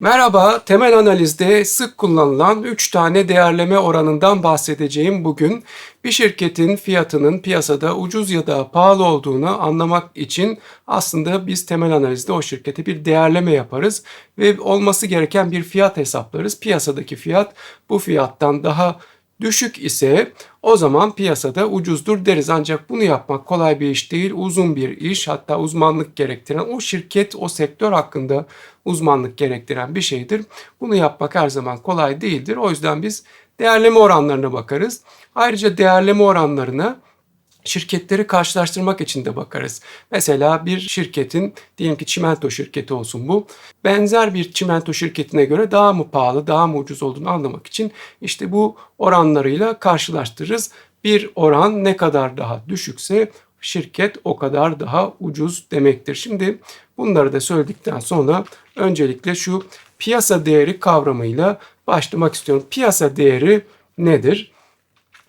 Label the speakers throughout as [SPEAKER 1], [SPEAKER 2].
[SPEAKER 1] Merhaba, temel analizde sık kullanılan 3 tane değerleme oranından bahsedeceğim bugün. Bir şirketin fiyatının piyasada ucuz ya da pahalı olduğunu anlamak için aslında biz temel analizde o şirkete bir değerleme yaparız ve olması gereken bir fiyat hesaplarız. Piyasadaki fiyat bu fiyattan daha düşük ise o zaman piyasada ucuzdur deriz. Ancak bunu yapmak kolay bir iş değil, uzun bir iş hatta uzmanlık gerektiren o şirket, o sektör hakkında uzmanlık gerektiren bir şeydir. Bunu yapmak her zaman kolay değildir. O yüzden biz değerleme oranlarına bakarız. Ayrıca değerleme oranlarına şirketleri karşılaştırmak için de bakarız. Mesela bir şirketin diyelim ki çimento şirketi olsun bu. Benzer bir çimento şirketine göre daha mı pahalı, daha mı ucuz olduğunu anlamak için işte bu oranlarıyla karşılaştırırız. Bir oran ne kadar daha düşükse şirket o kadar daha ucuz demektir. Şimdi bunları da söyledikten sonra öncelikle şu piyasa değeri kavramıyla başlamak istiyorum. Piyasa değeri nedir?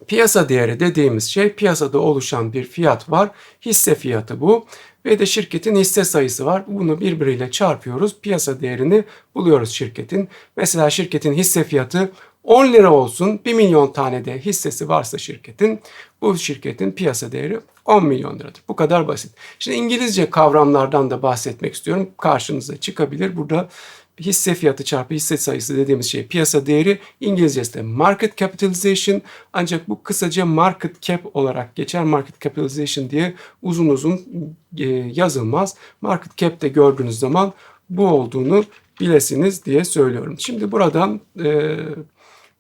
[SPEAKER 1] Piyasa değeri dediğimiz şey piyasada oluşan bir fiyat var. Hisse fiyatı bu ve de şirketin hisse sayısı var. Bunu birbiriyle çarpıyoruz. Piyasa değerini buluyoruz şirketin. Mesela şirketin hisse fiyatı 10 lira olsun 1 milyon tane de hissesi varsa şirketin bu şirketin piyasa değeri 10 milyon liradır. Bu kadar basit. Şimdi İngilizce kavramlardan da bahsetmek istiyorum. Karşınıza çıkabilir. Burada hisse fiyatı çarpı hisse sayısı dediğimiz şey piyasa değeri İngilizcesi de market capitalization ancak bu kısaca market cap olarak geçer. Market capitalization diye uzun uzun e, yazılmaz. Market cap de gördüğünüz zaman bu olduğunu bilesiniz diye söylüyorum. Şimdi buradan e,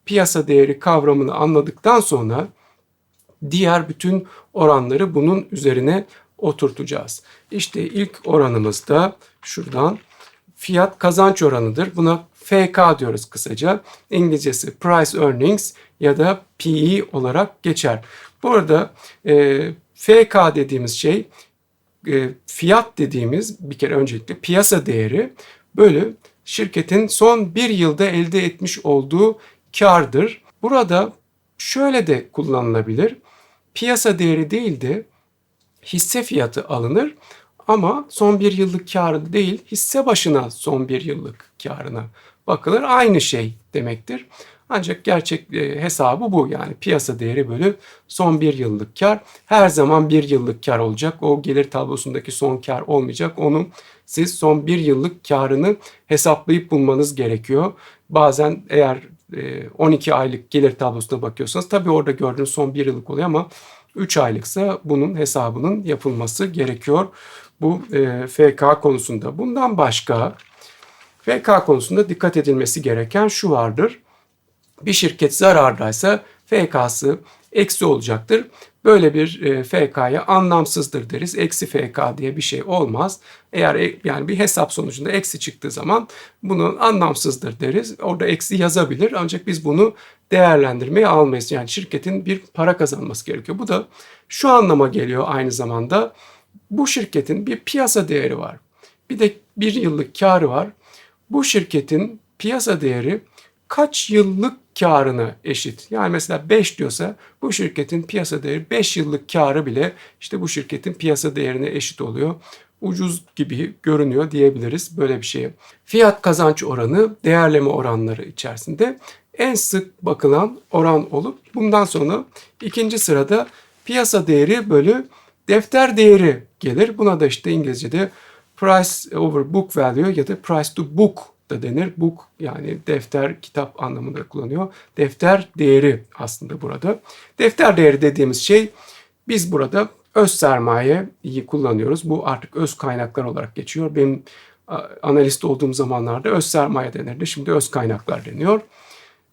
[SPEAKER 1] piyasa değeri kavramını anladıktan sonra diğer bütün oranları bunun üzerine oturtacağız. İşte ilk oranımızda şuradan fiyat kazanç oranıdır. Buna FK diyoruz kısaca. İngilizcesi Price Earnings ya da PE olarak geçer. Burada e, FK dediğimiz şey e, fiyat dediğimiz bir kere öncelikle piyasa değeri bölü şirketin son bir yılda elde etmiş olduğu kardır. Burada şöyle de kullanılabilir. Piyasa değeri değil de hisse fiyatı alınır ama son bir yıllık karı değil hisse başına son bir yıllık karına bakılır. Aynı şey demektir. Ancak gerçek e, hesabı bu yani piyasa değeri bölü son bir yıllık kar. Her zaman bir yıllık kar olacak. O gelir tablosundaki son kar olmayacak. Onun siz son bir yıllık karını hesaplayıp bulmanız gerekiyor. Bazen eğer 12 e, aylık gelir tablosuna bakıyorsanız tabii orada gördüğünüz son bir yıllık oluyor ama 3 aylıksa bunun hesabının yapılması gerekiyor bu e, FK konusunda. Bundan başka FK konusunda dikkat edilmesi gereken şu vardır. Bir şirket zarardaysa FK'sı eksi olacaktır. Böyle bir e, FK'ya anlamsızdır deriz. Eksi FK diye bir şey olmaz. Eğer e, yani bir hesap sonucunda eksi çıktığı zaman bunu anlamsızdır deriz. Orada eksi yazabilir ancak biz bunu değerlendirmeye almayız. Yani şirketin bir para kazanması gerekiyor. Bu da şu anlama geliyor aynı zamanda. Bu şirketin bir piyasa değeri var. Bir de bir yıllık karı var. Bu şirketin piyasa değeri kaç yıllık karına eşit. Yani mesela 5 diyorsa bu şirketin piyasa değeri 5 yıllık karı bile işte bu şirketin piyasa değerine eşit oluyor. Ucuz gibi görünüyor diyebiliriz böyle bir şeye. Fiyat kazanç oranı değerleme oranları içerisinde en sık bakılan oran olup bundan sonra ikinci sırada piyasa değeri bölü defter değeri gelir. Buna da işte İngilizce'de price over book value ya da price to book da denir. Book yani defter, kitap anlamında kullanıyor. Defter değeri aslında burada. Defter değeri dediğimiz şey biz burada öz sermayeyi kullanıyoruz. Bu artık öz kaynaklar olarak geçiyor. Benim analist olduğum zamanlarda öz sermaye denirdi. Şimdi öz kaynaklar deniyor.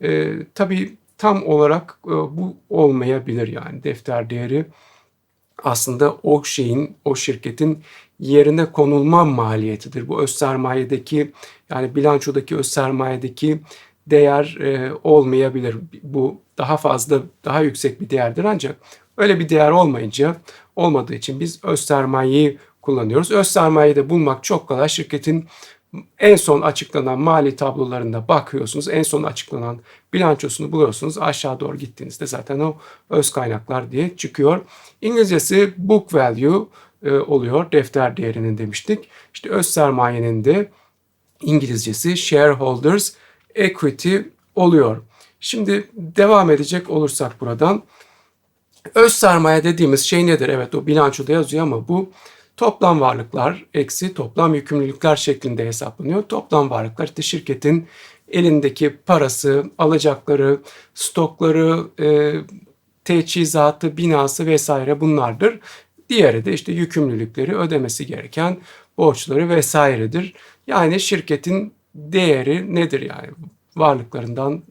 [SPEAKER 1] Ee, tabii tam olarak e, bu olmayabilir yani defter değeri aslında o şeyin, o şirketin yerine konulma maliyetidir. Bu öz sermayedeki yani bilançodaki öz sermayedeki değer e, olmayabilir. Bu daha fazla, daha yüksek bir değerdir ancak öyle bir değer olmayınca olmadığı için biz öz sermayeyi kullanıyoruz. Öz sermayeyi de bulmak çok kolay. Şirketin en son açıklanan mali tablolarında bakıyorsunuz. En son açıklanan bilançosunu buluyorsunuz. Aşağı doğru gittiğinizde zaten o öz kaynaklar diye çıkıyor. İngilizcesi book value e, oluyor. Defter değerinin demiştik. İşte öz sermayenin de İngilizcesi shareholders equity oluyor. Şimdi devam edecek olursak buradan öz sermaye dediğimiz şey nedir? Evet o bilançoda yazıyor ama bu toplam varlıklar eksi toplam yükümlülükler şeklinde hesaplanıyor. Toplam varlıklar işte şirketin elindeki parası, alacakları, stokları, e, teçhizatı, binası vesaire bunlardır. Diğeri de işte yükümlülükleri, ödemesi gereken borçları vesairedir. Yani şirketin değeri nedir yani? Varlıklarından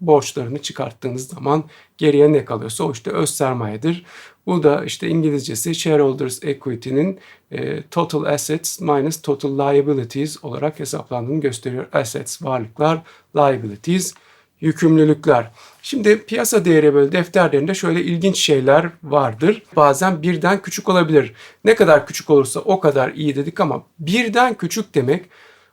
[SPEAKER 1] borçlarını çıkarttığınız zaman geriye ne kalıyorsa o işte öz sermayedir. Bu da işte İngilizcesi shareholders equity'nin e, total assets minus total liabilities olarak hesaplandığını gösteriyor. Assets varlıklar, liabilities yükümlülükler. Şimdi piyasa değeri böyle defter değerinde şöyle ilginç şeyler vardır. Bazen birden küçük olabilir. Ne kadar küçük olursa o kadar iyi dedik ama birden küçük demek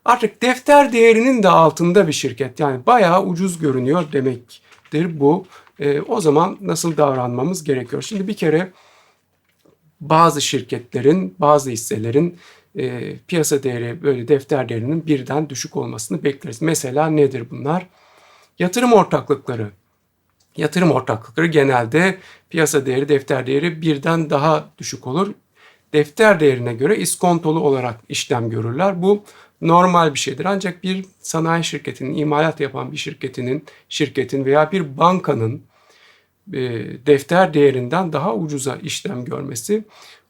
[SPEAKER 1] artık defter değerinin de altında bir şirket. Yani bayağı ucuz görünüyor demektir bu. E, o zaman nasıl davranmamız gerekiyor? Şimdi bir kere bazı şirketlerin, bazı hisselerin e, piyasa değeri böyle defter değerinin birden düşük olmasını bekleriz. Mesela nedir bunlar? Yatırım ortaklıkları. Yatırım ortaklıkları genelde piyasa değeri, defter değeri birden daha düşük olur. Defter değerine göre iskontolu olarak işlem görürler. Bu normal bir şeydir. Ancak bir sanayi şirketinin, imalat yapan bir şirketinin, şirketin veya bir bankanın defter değerinden daha ucuza işlem görmesi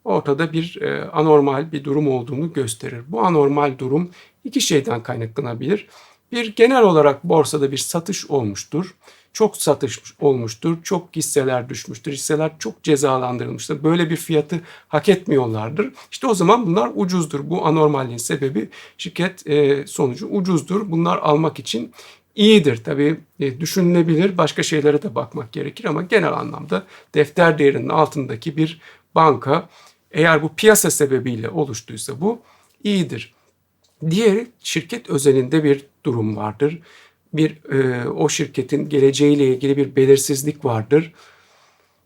[SPEAKER 1] ortada bir e, anormal bir durum olduğunu gösterir. Bu anormal durum iki şeyden kaynaklanabilir. Bir genel olarak borsada bir satış olmuştur. Çok satış olmuştur. Çok hisseler düşmüştür. Hisseler çok cezalandırılmıştır. Böyle bir fiyatı hak etmiyorlardır. İşte o zaman bunlar ucuzdur. Bu anormalliğin sebebi şirket e, sonucu ucuzdur. Bunlar almak için iyidir. Tabii e, düşünülebilir. Başka şeylere de bakmak gerekir ama genel anlamda defter değerinin altındaki bir banka eğer bu piyasa sebebiyle oluştuysa bu iyidir. Diğeri şirket özelinde bir durum vardır. Bir e, o şirketin geleceğiyle ilgili bir belirsizlik vardır.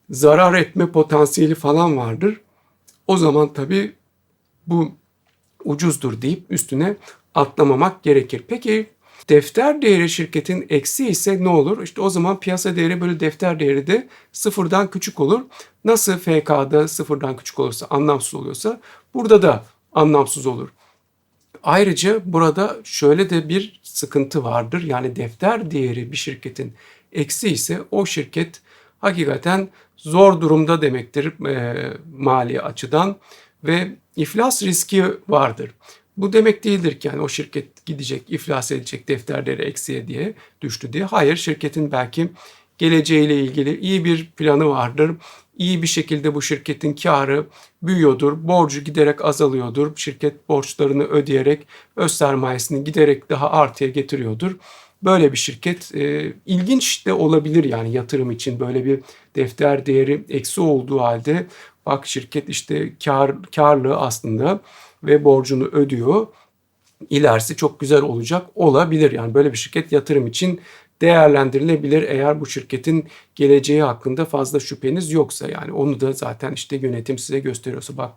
[SPEAKER 1] Zarar etme potansiyeli falan vardır. O zaman tabii bu ucuzdur deyip üstüne atlamamak gerekir. Peki defter değeri şirketin eksi ise ne olur? İşte o zaman piyasa değeri böyle defter değeri de sıfırdan küçük olur. Nasıl FK'da sıfırdan küçük olursa anlamsız oluyorsa burada da anlamsız olur. Ayrıca burada şöyle de bir sıkıntı vardır. Yani defter değeri bir şirketin eksi ise o şirket hakikaten zor durumda demektir e, mali açıdan ve iflas riski vardır. Bu demek değildir ki yani o şirket gidecek, iflas edecek defterleri eksiye diye düştü diye. Hayır şirketin belki geleceğiyle ilgili iyi bir planı vardır iyi bir şekilde bu şirketin karı büyüyordur, borcu giderek azalıyordur, şirket borçlarını ödeyerek öz sermayesini giderek daha artıya getiriyordur. Böyle bir şirket e, ilginç de olabilir yani yatırım için böyle bir defter değeri eksi olduğu halde bak şirket işte kar karlı aslında ve borcunu ödüyor. İlerisi çok güzel olacak olabilir. Yani böyle bir şirket yatırım için değerlendirilebilir eğer bu şirketin geleceği hakkında fazla şüpheniz yoksa yani onu da zaten işte yönetim size gösteriyorsa bak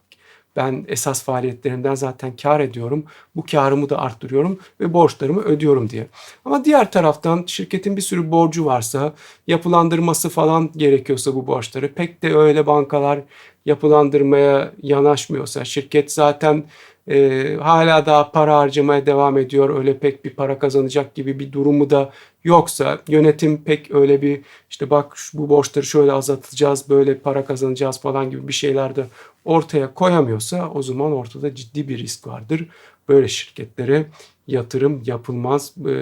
[SPEAKER 1] ben esas faaliyetlerimden zaten kar ediyorum. Bu karımı da arttırıyorum ve borçlarımı ödüyorum diye. Ama diğer taraftan şirketin bir sürü borcu varsa, yapılandırması falan gerekiyorsa bu borçları pek de öyle bankalar yapılandırmaya yanaşmıyorsa, şirket zaten e, hala daha para harcamaya devam ediyor. Öyle pek bir para kazanacak gibi bir durumu da yoksa yönetim pek öyle bir işte bak bu borçları şöyle azaltacağız, böyle para kazanacağız falan gibi bir şeyler de ortaya koyamıyorsa o zaman ortada ciddi bir risk vardır. Böyle şirketlere yatırım yapılmaz. E,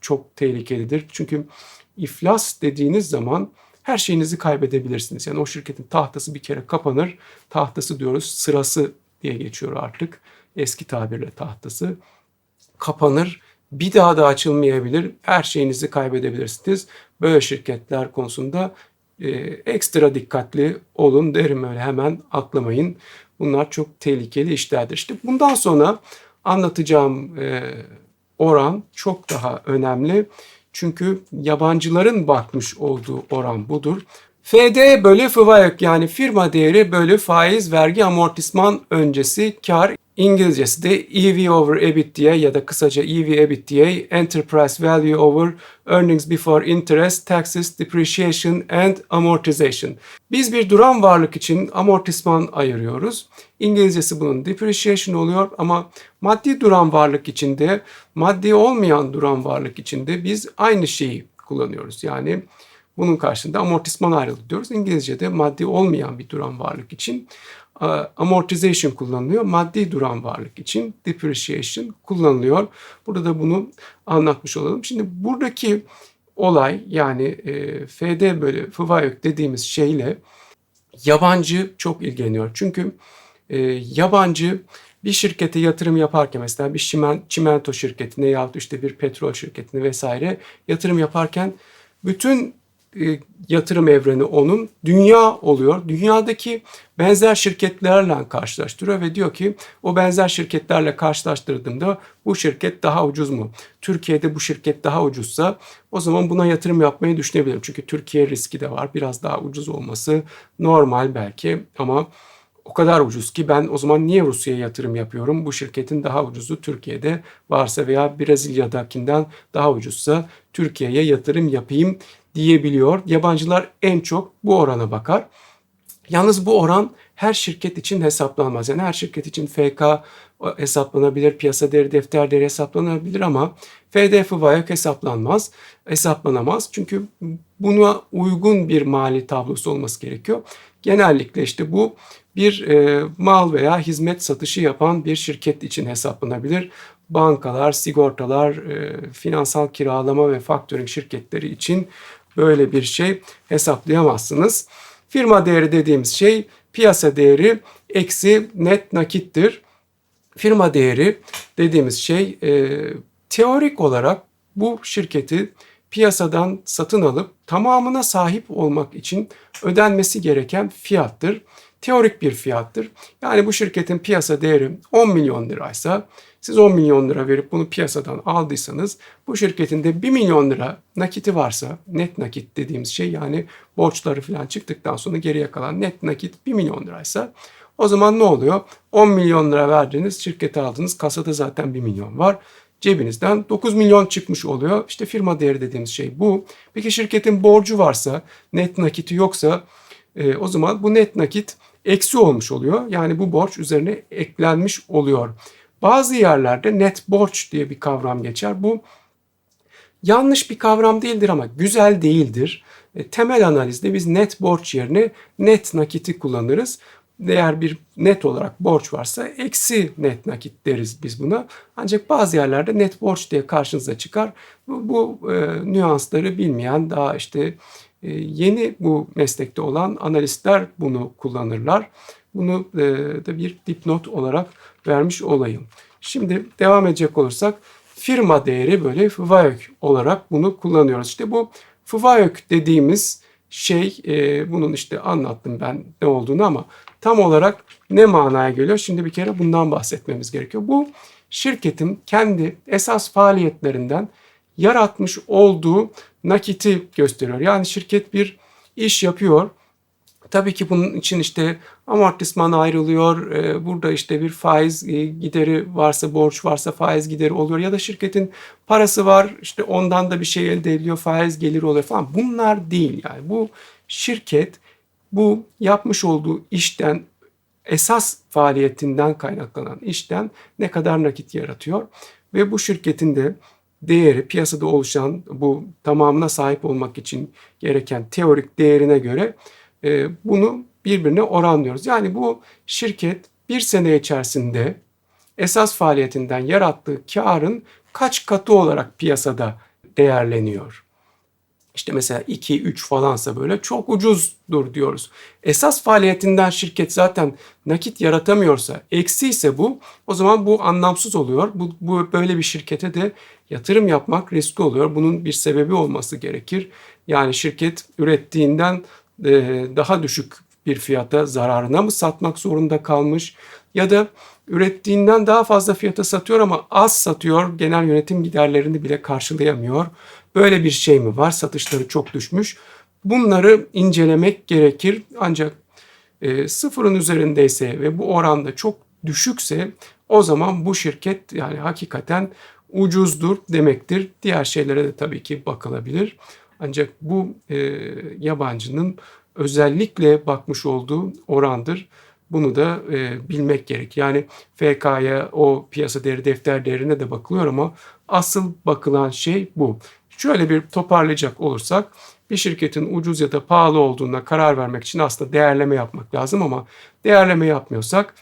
[SPEAKER 1] çok tehlikelidir. Çünkü iflas dediğiniz zaman her şeyinizi kaybedebilirsiniz. Yani o şirketin tahtası bir kere kapanır. Tahtası diyoruz sırası diye geçiyor artık eski tabirle tahtası kapanır. Bir daha da açılmayabilir. Her şeyinizi kaybedebilirsiniz. Böyle şirketler konusunda e, ekstra dikkatli olun derim öyle hemen atlamayın. Bunlar çok tehlikeli işlerdir. İşte bundan sonra anlatacağım e, oran çok daha önemli. Çünkü yabancıların bakmış olduğu oran budur. FD bölü FVAK yani firma değeri bölü faiz vergi amortisman öncesi kar İngilizcesi de EV over EBITDA ya da kısaca EV EBITDA, Enterprise Value over Earnings Before Interest, Taxes, Depreciation and Amortization. Biz bir duran varlık için amortisman ayırıyoruz. İngilizcesi bunun depreciation oluyor ama maddi duran varlık içinde, maddi olmayan duran varlık içinde biz aynı şeyi kullanıyoruz. Yani bunun karşılığında amortisman ayrıldı diyoruz. İngilizce'de maddi olmayan bir duran varlık için amortization kullanılıyor. Maddi duran varlık için depreciation kullanılıyor. Burada da bunu anlatmış olalım. Şimdi buradaki olay yani e, FD bölü FVAÖK dediğimiz şeyle yabancı çok ilgileniyor. Çünkü e, yabancı bir şirkete yatırım yaparken mesela bir çimento şirketine yahut işte bir petrol şirketine vesaire yatırım yaparken bütün e, yatırım evreni onun dünya oluyor. Dünyadaki benzer şirketlerle karşılaştırıyor ve diyor ki o benzer şirketlerle karşılaştırdığımda bu şirket daha ucuz mu? Türkiye'de bu şirket daha ucuzsa o zaman buna yatırım yapmayı düşünebilirim. Çünkü Türkiye riski de var. Biraz daha ucuz olması normal belki ama o kadar ucuz ki ben o zaman niye Rusya'ya yatırım yapıyorum? Bu şirketin daha ucuzu Türkiye'de varsa veya Brezilya'dakinden daha ucuzsa Türkiye'ye yatırım yapayım diyebiliyor. Yabancılar en çok bu orana bakar. Yalnız bu oran her şirket için hesaplanmaz. Yani her şirket için FK hesaplanabilir, piyasa değeri, defter değeri hesaplanabilir ama FDF VAYAK hesaplanmaz, hesaplanamaz. Çünkü buna uygun bir mali tablosu olması gerekiyor. Genellikle işte bu bir e, mal veya hizmet satışı yapan bir şirket için hesaplanabilir. Bankalar, sigortalar, e, finansal kiralama ve faktörün şirketleri için böyle bir şey hesaplayamazsınız. Firma değeri dediğimiz şey piyasa değeri eksi net nakittir. Firma değeri dediğimiz şey e, teorik olarak bu şirketi piyasadan satın alıp tamamına sahip olmak için ödenmesi gereken fiyattır. Teorik bir fiyattır. Yani bu şirketin piyasa değeri 10 milyon liraysa siz 10 milyon lira verip bunu piyasadan aldıysanız bu şirketin de 1 milyon lira nakiti varsa net nakit dediğimiz şey yani borçları falan çıktıktan sonra geriye kalan net nakit 1 milyon liraysa o zaman ne oluyor? 10 milyon lira verdiğiniz şirkete aldınız kasada zaten 1 milyon var cebinizden 9 milyon çıkmış oluyor. İşte firma değeri dediğimiz şey bu. Peki şirketin borcu varsa, net nakiti yoksa e, o zaman bu net nakit eksi olmuş oluyor. Yani bu borç üzerine eklenmiş oluyor. Bazı yerlerde net borç diye bir kavram geçer. Bu yanlış bir kavram değildir ama güzel değildir. E, temel analizde biz net borç yerine net nakiti kullanırız. Eğer bir net olarak borç varsa eksi net nakit deriz biz buna. Ancak bazı yerlerde net borç diye karşınıza çıkar. Bu, bu e, nüansları bilmeyen daha işte yeni bu meslekte olan analistler bunu kullanırlar. Bunu e, da bir dipnot olarak vermiş olayım. Şimdi devam edecek olursak firma değeri böyle FVAÖK olarak bunu kullanıyoruz. İşte bu FVAÖK dediğimiz şey e, bunun işte anlattım ben ne olduğunu ama tam olarak ne manaya geliyor? Şimdi bir kere bundan bahsetmemiz gerekiyor. Bu şirketin kendi esas faaliyetlerinden yaratmış olduğu nakiti gösteriyor. Yani şirket bir iş yapıyor Tabii ki bunun için işte amortisman ayrılıyor. Ee, burada işte bir faiz e, gideri varsa, borç varsa faiz gideri oluyor. Ya da şirketin parası var, işte ondan da bir şey elde ediliyor, faiz geliri oluyor falan. Bunlar değil yani. Bu şirket bu yapmış olduğu işten esas faaliyetinden kaynaklanan işten ne kadar nakit yaratıyor ve bu şirketin de değeri piyasada oluşan bu tamamına sahip olmak için gereken teorik değerine göre e, bunu birbirine oranlıyoruz. Yani bu şirket bir sene içerisinde esas faaliyetinden yarattığı karın kaç katı olarak piyasada değerleniyor. İşte mesela 2 3 falansa böyle çok ucuzdur diyoruz. Esas faaliyetinden şirket zaten nakit yaratamıyorsa, eksi ise bu, o zaman bu anlamsız oluyor. Bu, bu böyle bir şirkete de yatırım yapmak riskli oluyor. Bunun bir sebebi olması gerekir. Yani şirket ürettiğinden e, daha düşük bir fiyata zararına mı satmak zorunda kalmış ya da ürettiğinden daha fazla fiyata satıyor ama az satıyor genel yönetim giderlerini bile karşılayamıyor. Böyle bir şey mi var? Satışları çok düşmüş. Bunları incelemek gerekir ancak e, sıfırın üzerindeyse ve bu oranda çok düşükse o zaman bu şirket yani hakikaten ucuzdur demektir. Diğer şeylere de tabii ki bakılabilir. Ancak bu e, yabancının özellikle bakmış olduğu orandır. Bunu da e, bilmek gerek. Yani FK'ya o piyasa değeri defter değerine de bakılıyor ama asıl bakılan şey bu. Şöyle bir toparlayacak olursak bir şirketin ucuz ya da pahalı olduğuna karar vermek için aslında değerleme yapmak lazım ama değerleme yapmıyorsak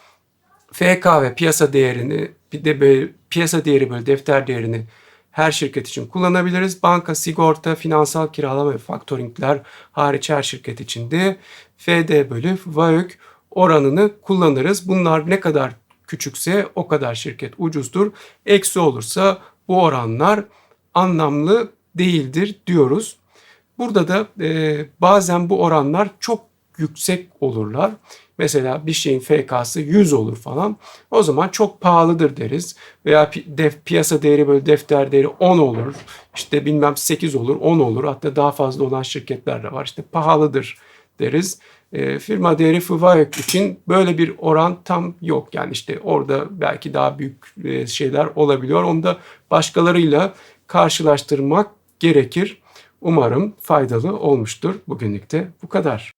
[SPEAKER 1] FK ve piyasa değerini bir de böyle piyasa değeri böyle defter değerini her şirket için kullanabiliriz. Banka, sigorta, finansal kiralama ve faktöringler hariç her şirket için de FD bölü VAÖK oranını kullanırız. Bunlar ne kadar küçükse o kadar şirket ucuzdur. Eksi olursa bu oranlar anlamlı değildir diyoruz. Burada da e, bazen bu oranlar çok yüksek olurlar. Mesela bir şeyin FK'sı 100 olur falan. O zaman çok pahalıdır deriz. Veya pi- def, piyasa değeri böyle defter değeri 10 olur. İşte bilmem 8 olur, 10 olur. Hatta daha fazla olan şirketler de var. İşte pahalıdır deriz. E, firma değeri FIVAYOK için böyle bir oran tam yok. Yani işte orada belki daha büyük e, şeyler olabiliyor. Onu da başkalarıyla karşılaştırmak gerekir. Umarım faydalı olmuştur. Bugünlük de bu kadar.